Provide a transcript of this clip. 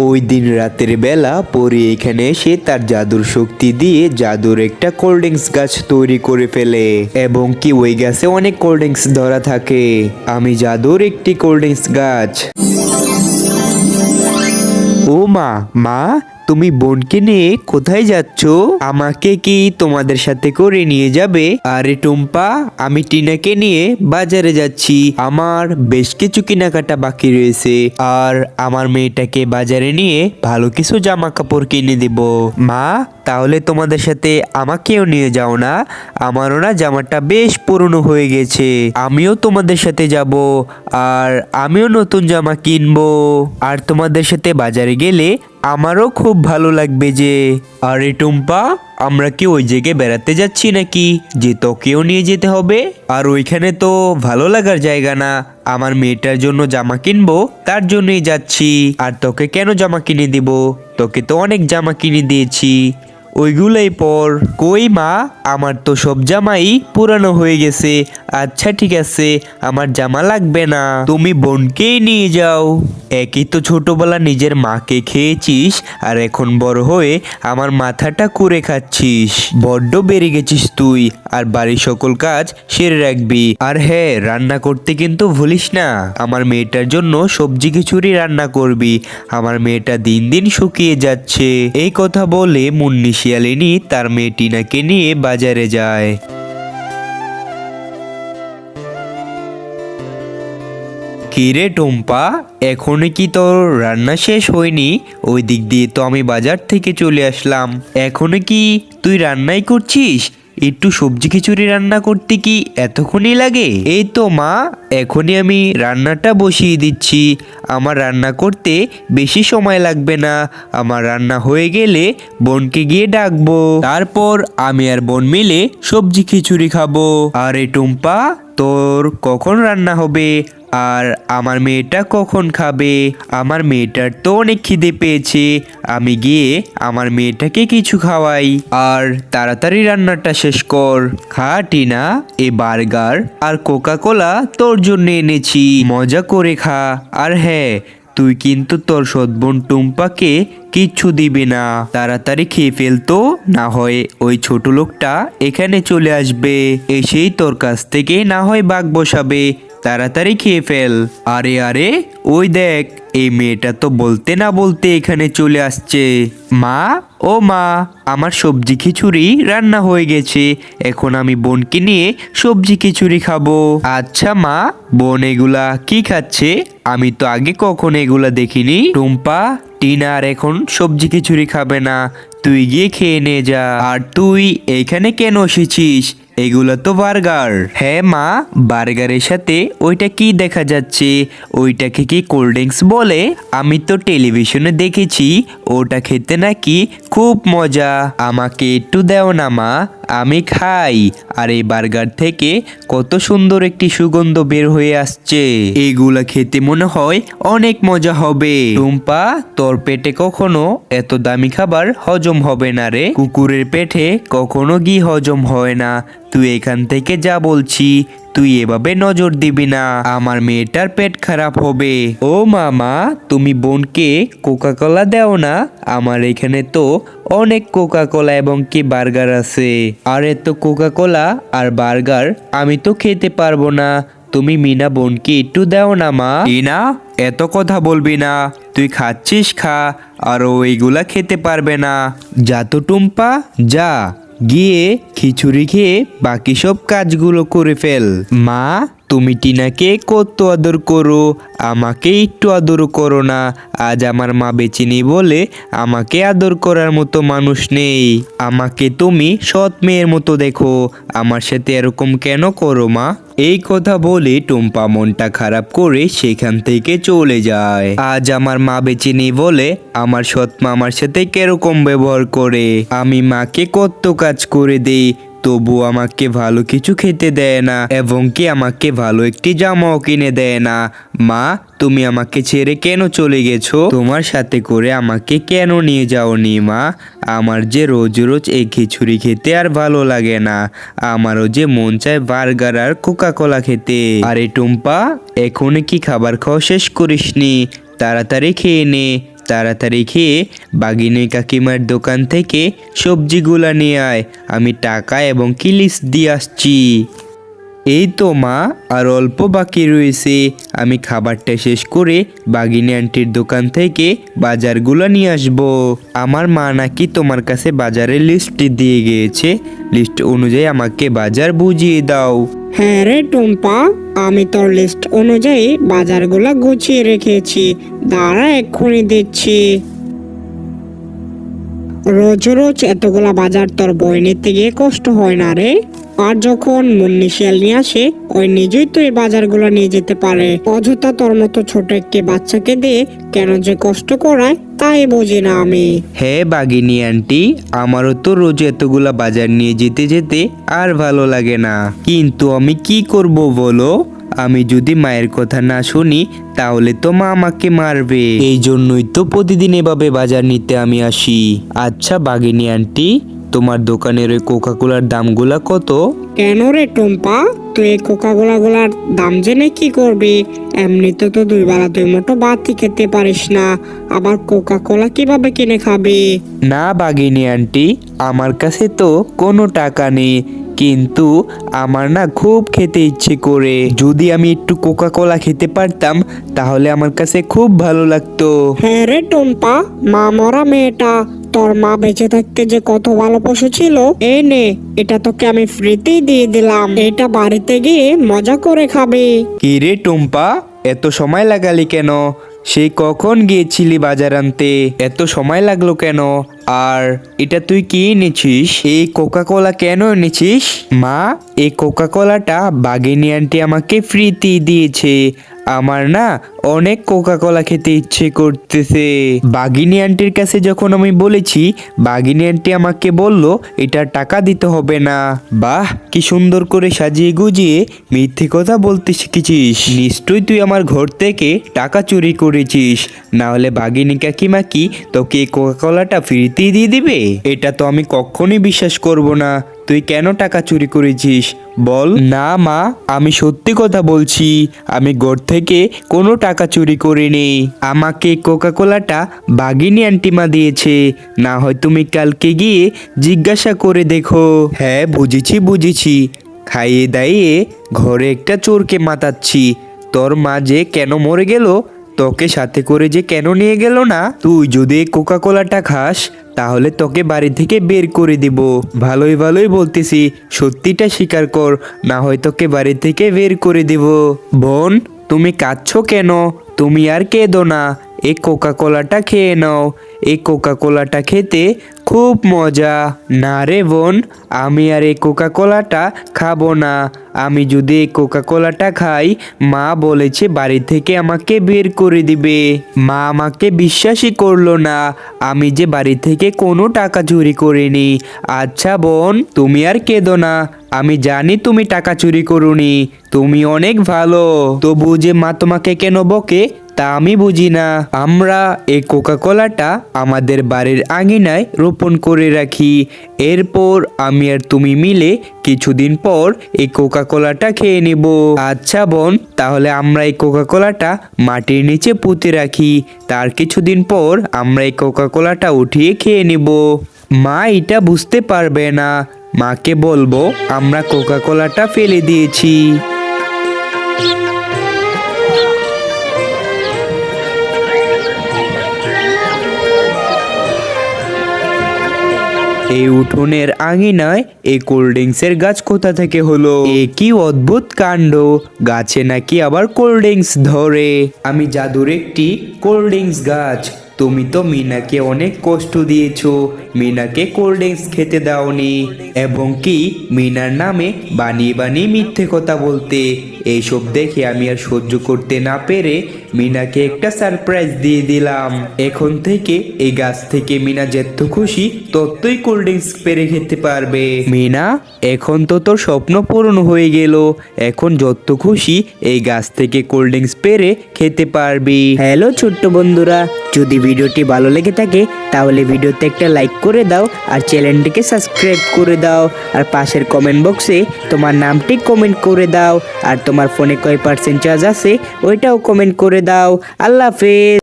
ওই দিন রাতের বেলা পরে এখানে এসে তার জাদুর শক্তি দিয়ে জাদুর একটা কোল্ড ড্রিঙ্কস গাছ তৈরি করে ফেলে। এবং কি ওই গাছে অনেক কোল্ড ড্রিঙ্কস ধরা থাকে। আমি জাদুর একটি কোল্ড ড্রিঙ্কস গাছ। ও মা মা তুমি বোনকে নিয়ে কোথায় যাচ্ছ? আমাকে কি তোমাদের সাথে করে নিয়ে যাবে? আরে টুম্পা, আমি টিনাকে নিয়ে বাজারে যাচ্ছি। আমার বেশ কিছু কেনাকাটা বাকি রয়েছে। আর আমার মেয়েটাকে বাজারে নিয়ে ভালো কিছু জামা কাপড় কিনে দেব। মা, তাহলে তোমাদের সাথে আমাকেও নিয়ে যাও না? আমারও না জামাটা বেশ পুরনো হয়ে গেছে। আমিও তোমাদের সাথে যাব। আর আমিও নতুন জামা কিনবো। আর তোমাদের সাথে বাজারে গেলে আমারও খুব ভালো লাগবে যে, আরে টুম্পা, আমরা কি ওই জায়গায় বেড়াতে যাচ্ছি নাকি? যে তোকেও নিয়ে যেতে হবে। আর ওইখানে তো ভালো লাগার জায়গা না। আমার মেয়েটার জন্য জামা কিনবো, তার জন্যই যাচ্ছি। আর তোকে কেন জামা কিনে দিব? তোকে তো অনেক জামা কিনে দিয়েছি। ওইগুলোই পর। কই মা? আমার তো সব জামাই পুরানো হয়ে গেছে। আচ্ছা ঠিক আছে। আমার জামা লাগবে না। তুমি বোনকেই নিয়ে যাও। একই তো ছোটবেলা নিজের মাকে খেয়েছিস, আর এখন বড় হয়ে আমার মাথাটা কুড়ে খাচ্ছিস। বড্ড বেড়ে গেছিস তুই, আর বাড়ির সকল কাজ সেরে রাখবি। আর হ্যাঁ রান্না করতে কিন্তু ভুলিস না। আমার মেয়েটার জন্য সবজি খিচুড়ি রান্না করবি। আমার মেয়েটা দিন দিন শুকিয়ে যাচ্ছে। এই কথা বলে মুন্নি শিয়ালিনী তার মেয়ে টিনাকে নিয়ে বাজারে যায়। কিরে টুম্পা, এখনও কি তোর রান্না শেষ হয়নি? ওই দিক দিয়ে তো আমি বাজার থেকে চলে আসলাম। এখনও কি তুই রান্নাই করছিস? একটু সবজি খিচুড়ি রান্না করতে কি এতক্ষণই লাগে? এই তো মা, এখনই আমি রান্নাটা বসিয়ে দিচ্ছি। আমার রান্না করতে বেশি সময় লাগবে না। আমার রান্না হয়ে গেলে বোনকে গিয়ে ডাকবো। তারপর আমি আর বোন মিলে সবজি খিচুড়ি খাব। আরে টুম্পা, তোর কখন রান্না হবে? আর আমার মেয়েটা কখন খাবে? আমার মেয়েটার তো অনেক খিদে পেয়েছে। আমি গিয়ে আমার মেয়েটাকে কিছু খাওয়াই। আর তাড়াতাড়ি রান্নাটা শেষ কর। খা, টিনা, এ বার্গার আর কোকা কোলা তোর জন্য এনেছি। মজা করে খা। আর হ্যাঁ তুই কিন্তু তোর সৎবোন টুম্পাকে কিচ্ছু দিবে না। তাড়াতাড়ি খেয়ে ফেলতো না হয় ওই ছোট লোকটা এখানে চলে আসবে। এসেই তোর কাছ থেকে না হয় বাঘ বসাবে। তাড়াতাড়ি খেয়ে ফেল। আরে আরে, ওই দেখ, এই মেয়েটা তো বলতে না বলতে এখানে চলে আসছে। মা, ও মা, আমার সবজি খিচুড়ি রান্না হয়ে গেছে। এখন আমি বোনকে নিয়ে সবজি খিচুড়ি খাব। আচ্ছা মা, বোন এগুলা কি খাচ্ছে? আমি তো আগে কখনো এগুলা দেখিনি। টুম্পা, টিনা আর এখন সবজি খিচুড়ি খাবে না। তুই গিয়ে খেয়ে নে যা। আর তুই এখানে কেন এসেছিস? এগুলো তো বার্গার। হ্যাঁ মা, বার্গারের সাথে ওইটা কি দেখা যাচ্ছে? ওইটাকে কি কোল্ড ড্রিঙ্কস বলে? আমি তো টেলিভিশনে দেখেছি, ওটা খেতে নাকি খুব মজা। আমাকে একটু দাও না মা, আমি খাই। আর এই বার্গার থেকে কত সুন্দর একটি সুগন্ধ বের হয়ে আসছে। এগুলা খেতে মনে হয় অনেক মজা হবে। টুম্পা, তোর পেটে কখনো এত দামি খাবার হজম হবে না রে। কুকুরের পেটে কখনো ঘি হজম হয় না। তুই এখান থেকে যা বলছি তুই এভাবে নজর দিবি না। আমার মেয়েটার পেট খারাপ হবে। ও মামা তুমি বোনকে কোকা কোলা দাও না। আমার এখানে তো অনেক কোকা কোলা এবং কি বার্গার আছে। আর এত কোকা কোলা আর বার্গার আমি তো খেতে পারব না। তুমি মিনা বোনকে একটু দাও না মা। টিনা এত কথা বলবি না। তুই খাচ্ছিস খা আর ওইগুলা খেতে পারবে না। যা তো টুম্পা যা। গিয়ে খিচুড়ি খেয়ে বাকি সব কাজগুলো করে ফেল। মা, তুমি টিনাকে কত আদর করো? আমাকে একটু আদর করো না। আজ আমার মা বেঁচে নেই বলে আমাকে আদর করার মতো মানুষ নেই। আমাকে তুমি সৎ মেয়ের মতো দেখো। আমার সাথে এরকম কেন করো মা? এই কথা বলে টুম্পা মনটা খারাপ করে সেখান থেকে চলে যায়। আজ আমার মা বেঁচে নেই বলে আমার সৎ মা আমার সাথে কেরকম ব্যবহার করে। আমি মাকে কত কাজ করে দেই তবু আমাকে ভালো কিছু খেতে দেয় না এবং কি আমাকে ভালো একটি জামাও কিনে দেয় না। মা, তুমি আমাকে ছেড়ে কেন চলে গেছো? তোমার সাথে করে আমাকে কেন নিয়ে যাওনি, মা? আমার যে রোজ রোজ এই খিচুড়ি খেতে আর ভালো লাগে না। আমারও যে মন চায় বার্গার আর কোকা কোলা খেতে। আরে টুম্পা এখনই কি খাবার খাওয়া শেষ করিসনি? তাড়াতাড়ি খেয়ে নে। তাড়াতাড়ি খেয়ে বাগিনী কাকিমার দোকান থেকে সবজিগুলা নিয়ে আয়। আমি টাকা এবং কিলিস দিয়ে আসছি। এই তো মা, আর অল্প বাকি রয়েছে। আমি খাবারটা শেষ করে বাগিনী আন্টির দোকান থেকে বাজারগুলো নিয়ে আসব। আমার মা নাকি তোমার কাছে বাজারের লিস্ট দিয়ে গিয়েছে। লিস্ট অনুযায়ী আমাকে বাজার বুঝিয়ে দাও। হ্যাঁ রে টুম্পা, আমি তোর লিস্ট অনুযায়ী বাজারগুলো গুছিয়ে রেখেছি। দাঁড়া, এক্ষুনি দিচ্ছি। রোজ রোজ এতগুলা বাজার তোর বই নিতে গিয়ে কষ্ট হয় না রে? আর যখন মুন্নি শিয়াল নিয়ে আসে, ওই নিজেই তো এই বাজারগুলো নিয়ে যেতে পারে। অযথা তোর মতো ছোট একটি বাচ্চাকে দিয়ে কেন যে কষ্ট করায়, তাই বুঝি না আমি। হ্যাঁ বাগিনী আন্টি, আমারও তো রোজ এতগুলা বাজার নিয়ে যেতে যেতে আর ভালো লাগে না। কিন্তু আমি কি করব বলো? আমি যদি মায়ের কথা না শুনি, তাহলে তো মা আমাকে মারবে। এই জন্যই তো প্রতিদিন এভাবে বাজার নিতে আমি আসি। আচ্ছা বাগিনী আন্টি তোমার দোকানের ওই কোকা কোলার দামগুলা কত? কেন রে টুম্পা? তুই এই কোকা কোলা গুলার দাম জেনে কি করবি? এমনিতে তো দুই বেলা দুই মুঠো বাতি খেতে পারিস না। আবার কোকা কোলা কীভাবে কিনে খাবি? না বাগিনী আন্টি আমার কাছে তো কোনো টাকা নেই। কিন্তু আমার না খুব খেতে ইচ্ছে করে। যদি আমি একটু কোকা কোলা খেতে পারতাম তাহলে আমার কাছে খুব ভালো লাগতো। হ্যাঁ রে টুম্পা মা মরা মেয়েটা। তোর মা বেঁচে থাকতে যে কত ভালো পশু ছিল, এ নে, এটা তোকে আমি ফ্রিতেই দিয়ে দিলাম। এটা বাড়িতে গিয়ে মজা করে খাবে। কি রে টুম্পা, এত সময় লাগালি কেন? সেই কখন গিয়েছিলি বাজার আনতে? এত সময় লাগল কেন? আর এটা তুই কি এনেছিস? এই কোকা কোলা কেন এনেছিস? মা, এই কোকা কোলাটা বাগিনী আন্টি আমাকে ফ্রিতে দিয়েছে। আমার না অনেক কোকা কোলা খেতে ইচ্ছে করতেছে। বাগিনী আন্টির কাছে যখন আমি বলেছি, বাগিনী আন্টি আমাকে বলল, এটা টাকা দিতে হবে না। বাহ, কি সুন্দর করে সাজিয়ে গুজিয়ে মিথ্যে কথা বলতে শিখেছিস। নিশ্চয়ই তুই আমার ঘর থেকে টাকা চুরি করেছিস। না হলে বাগিনী কাকিমা কি তোকে কোকা কোলাটা ফ্রিতেই দিয়ে দিবে? এটা তো আমি কখনই বিশ্বাস করব না। তুই কেন টাকা চুরি করেছিস? বল। না মা আমি সত্যি কথা বলছি। আমি ঘর থেকে কোনো টাকা চুরি করিনি। আমাকে কোকা কোলাটা বাগিনী আন্টিমা দিয়েছে। না হয় তুমি কালকে গিয়ে জিজ্ঞাসা করে দেখো। হ্যাঁ বুঝেছি বুঝেছি। খাইয়ে দাইয়ে ঘরে একটা চোরকে মাতাচ্ছি। তোর মা যে কেন মরে গেল তোকে সাথে করে যে কেন নিয়ে গেল না? তুই যদি কোকা কোলাটা খাস, তাহলে তোকে বাড়ি থেকে বের করে দিব। ভালোই ভালোই বলতেছি, সত্যিটা স্বীকার কর, না হয় তোকে বাড়ি থেকে বের করে দিব। বোন, তুমি কাঁদছো কেন? তুমি আর কেঁদো না। এই কোকা কোলাটা খেয়ে নাও। এই কোকা কোলাটা খেতে খুব মজা। না রে বোন, আমি আর এই কোকা কোলাটা খাব না। আমি যদি এই কোকা কোলাটা খাই, মা বলেছে বাড়ি থেকে আমাকে বের করে দিবে। মা আমাকে বিশ্বাসই করল না। আমি যে বাড়ি থেকে কোনো টাকা চুরি করিনি। আচ্ছা বোন, তুমি আর কেঁদো না। আমি জানি তুমি টাকা চুরি করুনি। তুমি অনেক ভালো। তবু যে মা তোমাকে কেন বকে? তা আমি বুঝি না। আমরা এই কোকা কোলাটা আমাদের বাড়ির আঙিনায় রোপণ করে রাখি। এরপর আমি আর তুমি মিলে কিছুদিন পর এই কোকা কোলাটা খেয়ে নিব। আচ্ছা বোন, তাহলে আমরা এই কোকা কোলাটা মাটির নিচে পুঁতে রাখি। তার কিছুদিন পর আমরা এই কোকা কোলাটা উঠিয়ে খেয়ে নিব। মা এটা বুঝতে পারবে না। মাকে বলব, আমরা কোকা কোলাটা ফেলে দিয়েছি। এই উঠোনের আঙিনায় এই কোল্ড ড্রিঙ্কসের গাছ কোথা থেকে হলো? এ কি অদ্ভুত কাণ্ড? গাছে নাকি আবার কোল্ড ড্রিঙ্কস ধরে? আমি জাদুর একটি কোল্ড ড্রিঙ্কস গাছ। তুমি তো মিনাকে অনেক কষ্ট দিয়েছ। মিনাকে কোল্ড ড্রিঙ্কস খেতে দাওনি। এবং কি মিনার নামে বানিয়ে বানিয়ে মিথ্যে কথা বলতে? এইসব দেখে আমি আর সহ্য করতে না পেরে মিনাকে একটা সারপ্রাইজ দিয়ে দিলাম। এখন থেকে এই গাছ থেকে মিনা যেত খুশি ততই কোল্ড ড্রিঙ্কস পেরে খেতে পারবে। মিনা, এখন তো তোর স্বপ্ন পূরণ হয়ে গেল। এখন যত খুশি এই গাছ থেকে কোল্ড ড্রিঙ্কস পেরে খেতে পারবি। হ্যালো ছোট্ট বন্ধুরা, যদি ভিডিওটি ভালো লেগে থাকে, তাহলে ভিডিওতে একটা লাইক করে দাও আর চ্যানেলটিকে সাবস্ক্রাইব করে দাও। আর পাশের কমেন্ট বক্সে তোমার নামটি কমেন্ট করে দাও। আর তোমার ফোনে কয় পার্সেন্ট চার্জ আছে ওইটাও কমেন্ট করে দাও। আল্লাহ হাফেজ।